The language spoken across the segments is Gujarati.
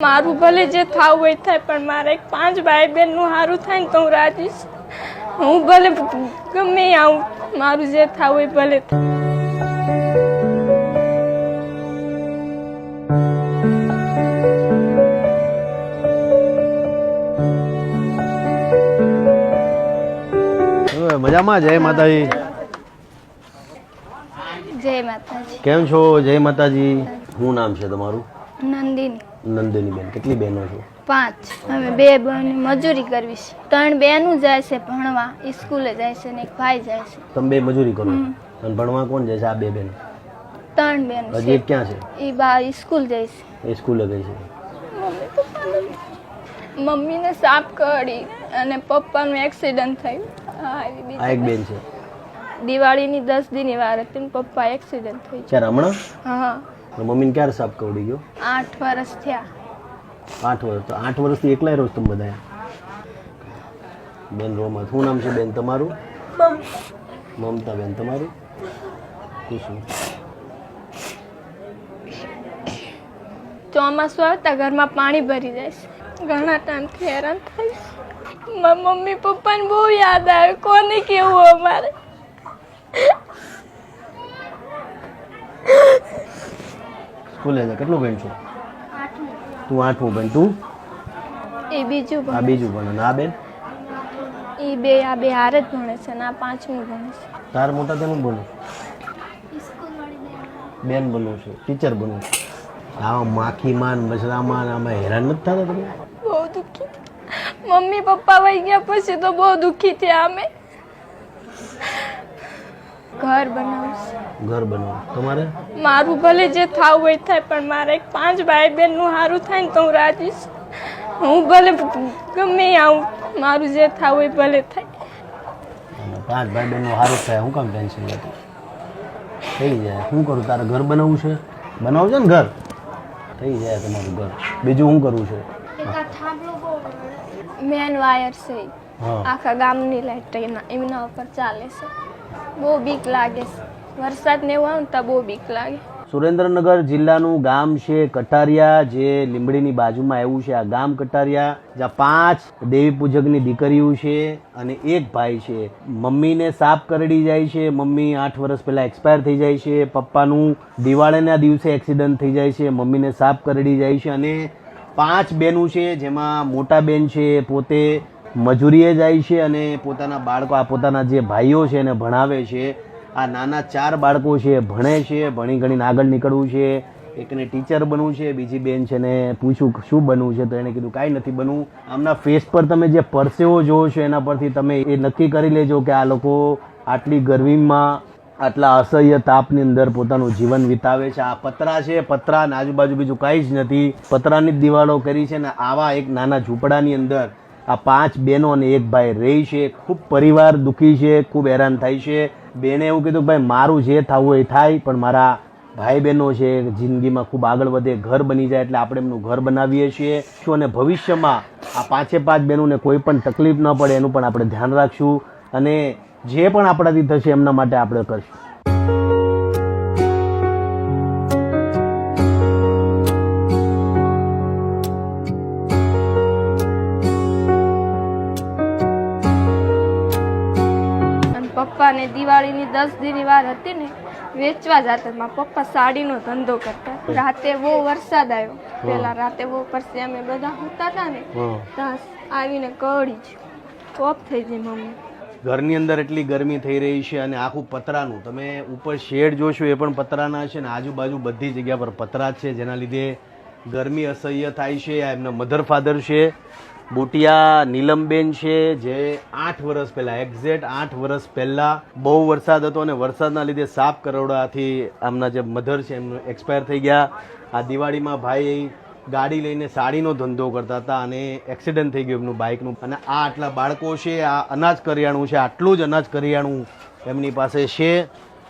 મારું ભલે જે થાવું હોય થાય પણ મારા એક પાંચ ભાઈ બહેનનું સારું થાય ને તો હું રાજી હું ભલે ગમે આવું મારું જે થાવું હોય ભલે મજામાં? જય માતાજી. જય માતાજી. કેમ છો? જય માતાજી. શું નામ છે તમારું? નંદિની. નંદિની બેન કેટલી બહેનો છો? પાંચ. અમે બે બહેન મજૂરી કરવી છે. ત્રણ બહેનું જાય છે ભણવા. સ્કૂલે જાય છે ને એક ભાઈ જાય છે. તમે બે મજૂરી કરો છો? અને ભણવા કોણ જાય છે આ બે બહેનો ત્રણ બહેનો હજી એક ક્યાં છે? એ બા સ્કૂલ જાય છે. એ સ્કૂલે ગઈ છે. મમ્મીને સાપ કરી અને પપ્પાનું એક્સિડન્ટ થયું. હા એવી બીજી આ એક બેન છે. દિવાળીની દસ દિનની વાર હતી પપ્પા એક્સિડન્ટ થઈ છે હમણાં? હા. તો મમ્મીને ક્યારે સાપ કવડી ગયો? આઠ વર્ષ થયા. આઠ વર્ષ તો આઠ વર્ષથી એકલા રહો તમે બધા બેન રોમાં. શું નામ છે બેન તમારું? મમતા બેન તમારું? ખુશું ચોમાસું આવતા ઘરમાં પાણી ભરી જાય ઘણા ટાઈમથી હેરાન થઈશ. મારા મમ્મી પપ્પાને બહુ યાદ આવે. કોને કેવું અમારે? સ્કૂલે છે કેટલું બેન છો? તું આઠમું બેન તું? એ બીજું આ બીજું અને આ બેન? એ બે આ બે હારે જ ભણે છે ને આ પાંચમું ભણે છે. તાર મોટા તેનું બોલું. બેન. બનવું છું. ટીચર બનવું છું. આવા માખીમાન મસરામાન આમાં હેરાન નથી થતા તમે? બહુ દુઃખી. મમ્મી પપ્પા વહી ગયા પછી તો બહુ દુઃખી થયા અમે. ઘર બનાવું ઘર બનાવું. તમારે? મારું ભલે જે થાવું હોય થાય પણ મારે એક પાંચ ભાઈ બહેનનું સારું થાય ને તો હું રાજી છું. હું ભલે ગમે આવું મારું જે થાવું હોય ભલે થાય. પાંચ ભાઈ બહેનનું સારું થાય હું કામ ટેન્શન લેતી થઈ જાય. શું કરું? તારે ઘર બનાવવું છે? બનાવવું છે ને ઘર. થઈ જાય તમારું ઘર. બીજું શું કરવું છે? મેન વાયર છે. આખા ગામની લાઈટ એના એમના ઉપર ચાલે છે. બહુ બીક લાગે. વરસાદ ને એવું આવે બહુ બીક લાગે. સુરેન્દ્રનગર જિલ્લાનું ગામ છે કટારિયા, જે લીંબડીની બાજુમાં આવ્યું છે આ ગામ કટારિયા. જ્યાં પાંચ દેવી પૂજકની દીકરીઓ છે અને એક ભાઈ છે. મમ્મીને સાપ કરડી જાય છે. મમ્મી આઠ વર્ષ પહેલાં એક્સપાયર થઈ જાય છે. પપ્પાનું દિવાળીના દિવસે એક્સિડન્ટ થઈ જાય છે. મમ્મીને સાપ કરડી જાય છે. અને પાંચ બેનું છે જેમાં મોટા બેન છે પોતે મજૂરીએ જાય છે અને પોતાના બાળકો, આ પોતાના જે ભાઈઓ છે એને ભણાવે છે, આ નાના ચાર બાળકો છે ભણે છે, ભણી ગણીને આગળ નીકળવું છે, એકને ટીચર બનવું છે, બીજી બેન છે ને પૂછ્યું શું બનવું છે, તો એણે કીધું કાંઈ નથી બનવું. આમના ફેસ પર તમે જે પરસેવો જોવો છો એના પરથી તમે એ નક્કી કરી લેજો કે આ લોકો આટલી ગરમીમાં, આટલા અસહ્ય તાપની અંદર પોતાનું જીવન વિતાવે છે. આ પતરા છે પતરા આજુબાજુ બીજું કાંઈ જ નથી. પતરાની જ દિવાલો કરી છે ને આવા એક નાના ઝૂંપડાની અંદર આ પાંચ બહેનો અને એક ભાઈ રહી છે, ખૂબ પરિવાર દુઃખી છે, ખૂબ હેરાન થાય છે. બેને એવું કીધું ભાઈ, મારું જે થવું એ થાય, પણ મારા ભાઈ બહેનો છે જિંદગીમાં ખૂબ આગળ વધે, ઘર બની જાય એટલે આપણે એમનું ઘર બનાવીએ છીએ. શું અને ભવિષ્યમાં આ પાંચે પાંચ બહેનોને કોઈ પણ તકલીફ ન પડે એનું પણ આપણે ધ્યાન રાખશું અને જે પણ આપણાથી થશે એમના માટે આપણે કરશું. પપ્પાને દિવાળીની દસ દિનની વાર હતી ને વેચવા જતા મારા પપ્પા સાડીનો ધંધો કરતા. રાતે બહુ વરસાદ આવ્યો. પેલા રાતે બહુ પરસે અમે બધા હોતા હતા ને. ત્યાં આવીને કળી જ કોપ થઈ ગઈ મમ્મી. ઘરની અંદર એટલી ગરમી થઈ રહી છે અને આખું પતરાનું. તમે ઉપર શેડ જોશો એ પણ પતરાના છે ને આજુબાજુ બધી જગ્યા પર પતરા છે જેના લીધે ગરમી અસહ્ય થાય છે આ એમના મધર ફાધર છે. બુટિયા નીલમબેન છે, જે આઠ વર્ષ પહેલા એક્ઝેક્ટ આઠ વર્ષ પહેલા બહુ વરસાદ હતો અને વરસાદના લીધે સાપ કરોડાથી આમના જે મધર છે, એમનું એક્સપાયર થઈ ગયા. આ દિવાળીમાં ભાઈ ગાડી લઈને સાડીનો ધંધો કરતા હતા અને એક્સિડન્ટ થઈ ગયું એમનું બાઇકનું અને આ આટલા બાળકો છે, આ અનાજ કરિયાણું છે, આટલું જ અનાજ કરિયાણું એમની પાસે છે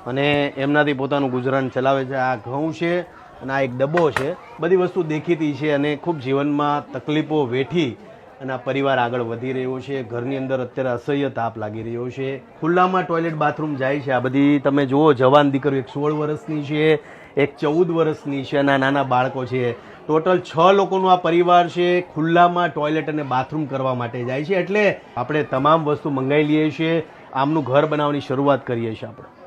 અને એમનાથી પોતાનું ગુજરાન ચલાવે છે. આ ઘઉં છે અને આ એક ડબ્બો છે. બધી વસ્તુ દેખીતી છે અને ખૂબ જીવનમાં તકલીફો વેઠી અને આ પરિવાર આગળ વધી રહ્યો છે. ઘરની અંદર અત્યારે અસહ્ય તાપ લાગી રહ્યો છે. ખુલ્લામાં ટોયલેટ બાથરૂમ જાય છે. આ બધી તમે જુઓ, જવાન દીકરીઓ એક સોળ વર્ષની છે, એક ચૌદ વર્ષની છે અને નાના બાળકો છે. ટોટલ છ લોકોનું આ પરિવાર છે, ખુલ્લામાં ટોયલેટ અને બાથરૂમ કરવા માટે જાય છે. એટલે આપણે તમામ વસ્તુ મંગાવી લઈએ છીએ. આમનું ઘર બનાવવાની શરૂઆત કરીએ છીએ આપણે.